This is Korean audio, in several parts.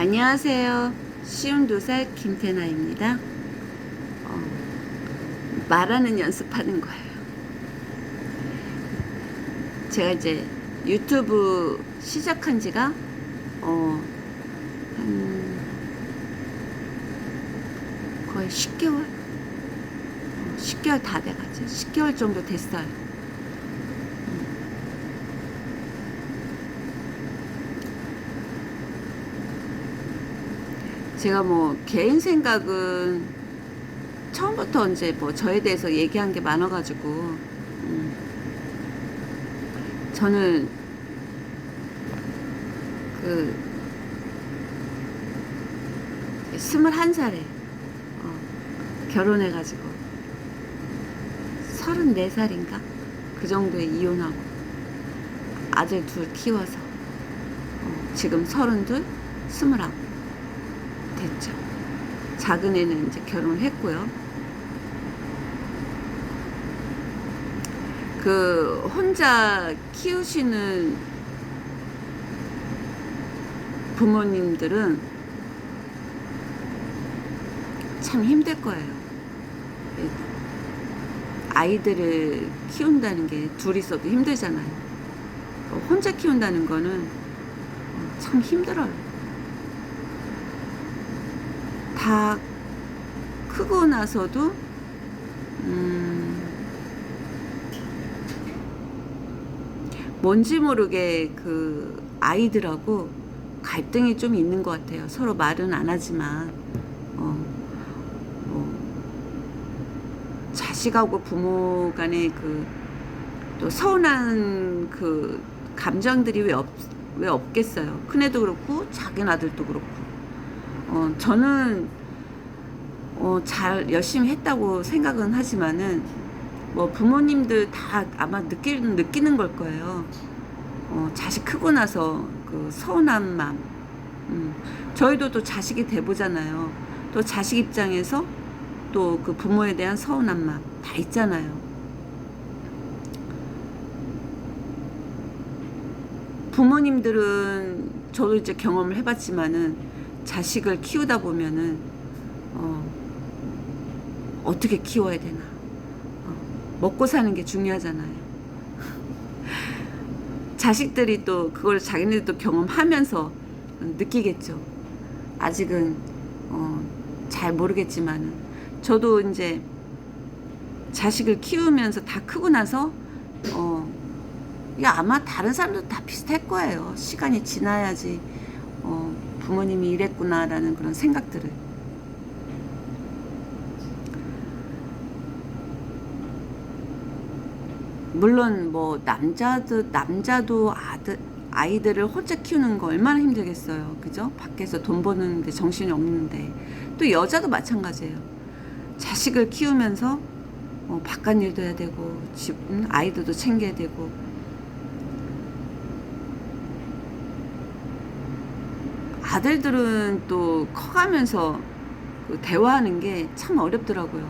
안녕하세요. 쉬운 도살 김태나입니다. 어, 말하는 연습하는 거예요. 제가 이제 유튜브 시작한 지가 어, 한 거의 10개월? 어, 10개월 다 돼가지. 10개월 정도 됐어요. 제가 뭐 개인 생각은 처음부터 이제 뭐 저에 대해서 얘기한 게 많아가지고 음, 저는 그 스물한 살에 어, 결혼해가지고 서른네 살인가? 그 정도에 이혼하고 아들 둘 키워서 어, 지금 서른둘 스물아홉 됐죠. 작은 애는 이제 결혼했고요. 그 혼자 키우시는 부모님들은 참 힘들 거예요. 아이들을 키운다는 게 둘이서도 힘들잖아요. 혼자 키운다는 거는 참 힘들어요. 다 크고 나서도 음 뭔지 모르게 그 아이들하고 갈등이 좀 있는 것 같아요. 서로 말은 안 하지만 어, 뭐 자식하고 부모 간의 그 또 서운한 그 감정들이 왜 없, 왜 없겠어요. 큰애도 그렇고 작은 아들도 그렇고 어, 저는 어, 잘 열심히 했다고 생각은 하지만은 뭐 부모님들 다 아마 느끼는 느끼는 걸 거예요. 어, 자식 크고 나서 그 서운한 마음. 음, 저희도 또 자식이 돼 보잖아요. 또 자식 입장에서 또 그 부모에 대한 서운한 마음 다 있잖아요. 부모님들은 저도 이제 경험을 해봤지만은 자식을 키우다 보면은 어, 어떻게 키워야 되나 어, 먹고 사는 게 중요하잖아요. 자식들이 또 그걸 자기네들도 경험하면서 느끼겠죠. 아직은 어, 잘 모르겠지만은 저도 이제 자식을 키우면서 다 크고 나서 어, 이게 아마 다른 사람도 다 비슷할 거예요. 시간이 지나야지 어, 부모님이 이랬구나라는 그런 생각들을. 물론 뭐 남자도 남자도 아들 아이들을 혼자 키우는 거 얼마나 힘들겠어요. 그죠? 밖에서 돈 버는데 정신이 없는데 또 여자도 마찬가지예요. 자식을 키우면서 어, 바깥 일도 해야 되고 집 음, 아이들도 챙겨야 되고 아들들은 또 커가면서 그 대화하는 게 참 어렵더라고요.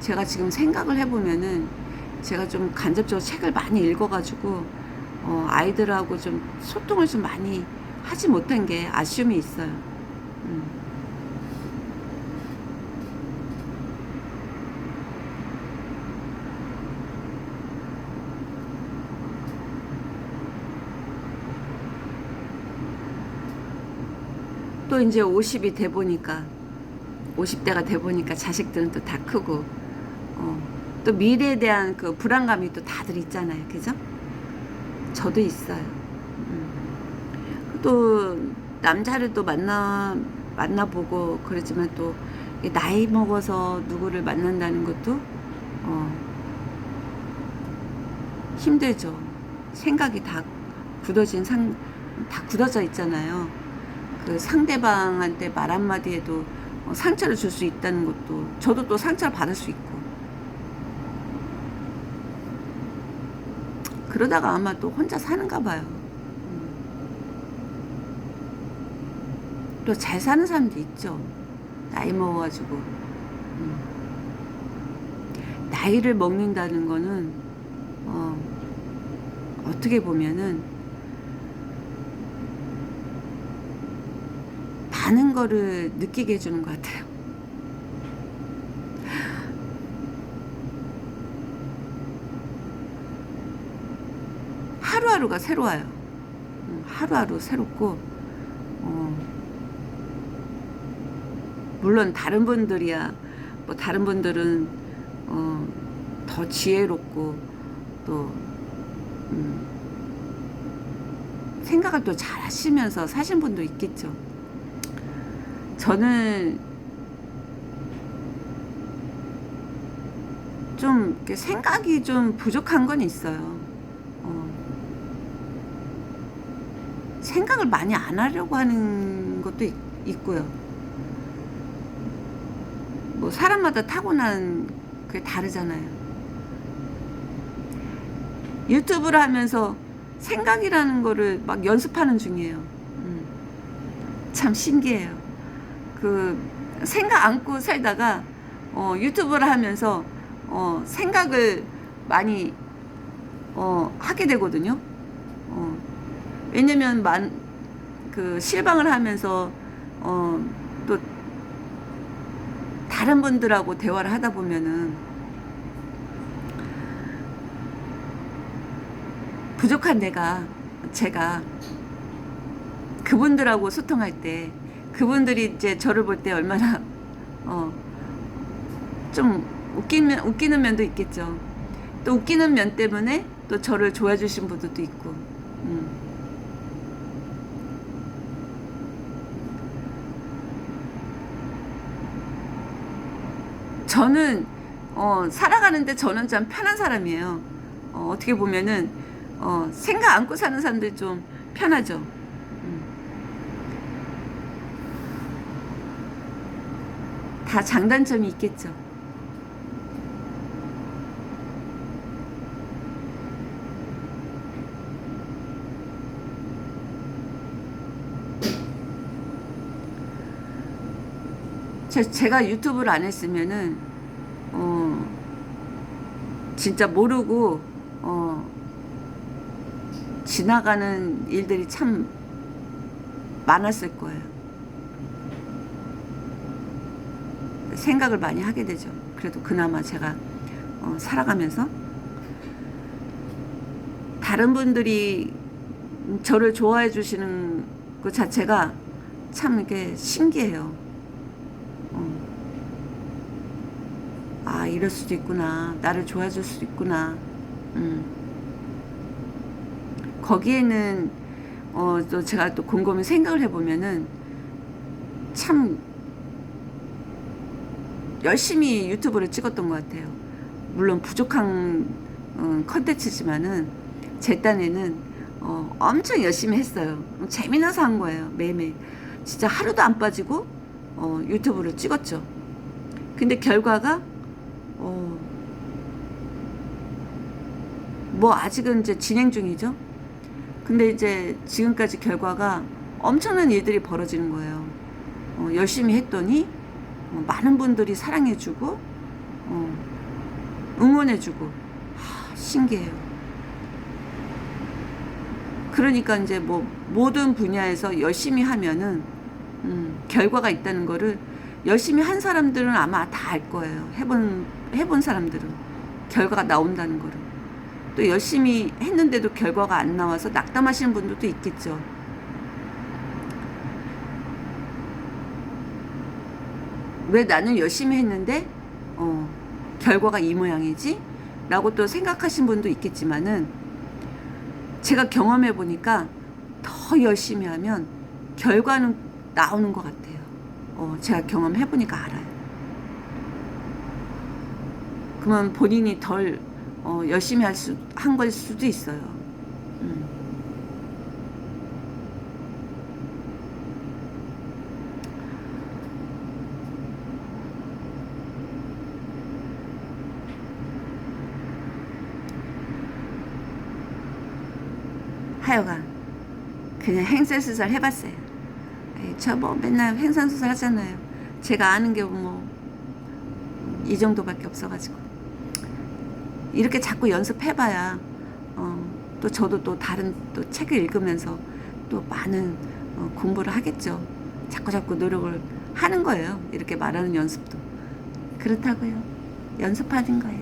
제가 지금 생각을 해보면은 제가 좀 간접적으로 책을 많이 읽어가지고 어, 아이들하고 좀 소통을 좀 많이 하지 못한 게 아쉬움이 있어요. 음. 또 이제 50이 돼 보니까 50대가 돼 보니까 자식들은 또 다 크고 어, 또 미래에 대한 그 불안감이 또 다들 있잖아요. 그죠? 저도 있어요. 음. 또 남자를 또 만나 만나보고 그러지만 또 나이 먹어서 누구를 만난다는 것도 어, 힘들죠. 생각이 다 굳어진 상, 다 굳어져 있잖아요. 그 상대방한테 말 한마디에도 어, 상처를 줄 수 있다는 것도 저도 또 상처를 받을 수 있고 그러다가 아마 또 혼자 사는가 봐요. 또 잘 사는 사람도 있죠. 나이 먹어가지고. 음. 나이를 먹는다는 거는, 어, 어떻게 보면은, 많은 거를 느끼게 해주는 것 같아요. 하루하루가 새로워요. 음, 하루하루 새롭고, 어, 물론 다른 분들이야, 뭐 다른 분들은 어, 더 지혜롭고 또 음, 생각을 또 잘 하시면서 사신 분도 있겠죠. 저는 좀 이렇게 생각이 좀 부족한 건 있어요. 어, 생각을 많이 안 하려고 하는 것도 있, 있고요. 뭐 사람마다 타고난 그게 다르잖아요. 유튜브를 하면서 생각이라는 거를 막 연습하는 중이에요. 음, 참 신기해요. 그 생각 안고 살다가 어, 유튜브를 하면서 어, 생각을 많이 어, 하게 되거든요. 어, 왜냐면 만, 그 실방을 하면서 어, 또 다른 분들하고 대화를 하다 보면은 부족한 내가 제가 그분들하고 소통할 때 그분들이 이제 저를 볼 때 얼마나 어 좀 웃기면 웃기는 면도 있겠죠. 또 웃기는 면 때문에 또 저를 좋아해 주신 분들도 있고. 음. 저는 어, 살아가는데 저는 참 편한 사람이에요. 어, 어떻게 보면은 어, 생각 안고 사는 사람들이 좀 편하죠. 음. 다 장단점이 있겠죠. 제, 제가 유튜브를 안 했으면은 어 진짜 모르고 어 지나가는 일들이 참 많았을 거예요. 생각을 많이 하게 되죠. 그래도 그나마 제가 어, 살아가면서 다른 분들이 저를 좋아해 주시는 그 자체가 참 이게 신기해요. 어. 아, 이럴 수도 있구나. 나를 좋아해 줄 수도 있구나. 음. 거기에는, 어, 또 제가 또 곰곰이 생각을 해보면은 참 열심히 유튜브를 찍었던 것 같아요. 물론 부족한 어, 컨텐츠지만은 제 딴에는 어, 엄청 열심히 했어요. 재미나서 한 거예요. 매일매일. 진짜 하루도 안 빠지고 어, 유튜브를 찍었죠. 근데 결과가 어, 뭐 아직은 이제 진행 중이죠. 근데 이제 지금까지 결과가 엄청난 일들이 벌어지는 거예요. 어, 열심히 했더니 어, 많은 분들이 사랑해주고 어, 응원해주고 하, 신기해요. 그러니까 이제 뭐 모든 분야에서 열심히 하면은 음, 결과가 있다는 거를 열심히 한 사람들은 아마 다 알 거예요. 해본 해본 사람들은 결과가 나온다는 거를 또 열심히 했는데도 결과가 안 나와서 낙담하시는 분들도 있겠죠. 왜 나는 열심히 했는데 어, 결과가 이 모양이지? 라고 또 생각하신 분도 있겠지만은 제가 경험해 보니까 더 열심히 하면 결과는 나오는 것 같아요. 어, 제가 경험해 보니까 알아요. 그러면 본인이 덜 어, 열심히 할 수, 한 걸 수도 있어요. 음. 하여간 그냥 행세수설 해봤어요. 저 뭐 맨날 행선수설 하잖아요. 제가 아는 게 뭐 이 정도밖에 없어가지고 이렇게 자꾸 연습해봐야 어, 또 저도 또 다른 또 책을 읽으면서 또 많은 어, 공부를 하겠죠. 자꾸 자꾸 노력을 하는 거예요. 이렇게 말하는 연습도 그렇다고요. 연습하는 거예요.